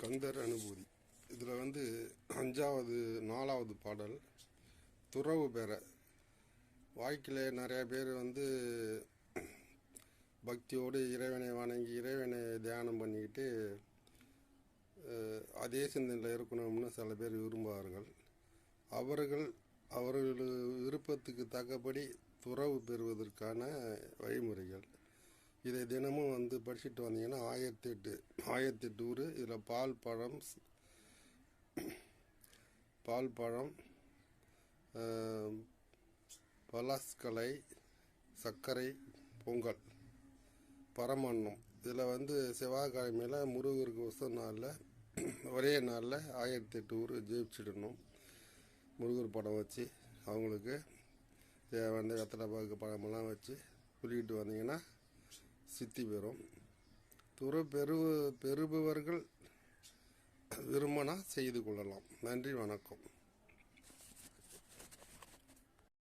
கந்தர் அனுபூதி. இதில் வந்து அஞ்சாவது நாலாவது பாடல் துறவு பெற. வாழ்க்கையில் நிறையா பேர் வந்து பக்தியோடு இறைவனை வணங்கி இறைவனை தியானம் பண்ணிக்கிட்டு அதே சிந்தனையில் இருக்கணும்னு சில பேர் விரும்புவார்கள். அவர்கள் அவர்கள் விருப்பத்துக்கு தக்கபடி துறவு பெறுவதற்கான வழிமுறைகள். இதை தினமும் வந்து படிச்சுட்டு வந்தீங்கன்னா ஆயிரத்தி எட்டு ஆயிரத்தி எட்டு ஊர். இதில் பால் பழம் பால் பழம் பலாஸ்கலை சர்க்கரை பொங்கல் பரமன்னம். இதில் வந்து செவ்வாய்க்கிழமையில் முருகருக்கு உச நாளில் ஒரே நாளில் ஆயிரத்தி எட்டு ஊர் ஜெயிச்சிடணும். முருகர் படம் வச்சு அவங்களுக்கு தேவையான வெத்தலை பாக்கு பழமெல்லாம் வச்சு குளிக்கிட்டு வந்தீங்கன்னா சித்தி பெறும். துற பெறு பெறுபவர்கள் விரும்பினா செய்து கொள்ளலாம். நன்றி வணக்கம்.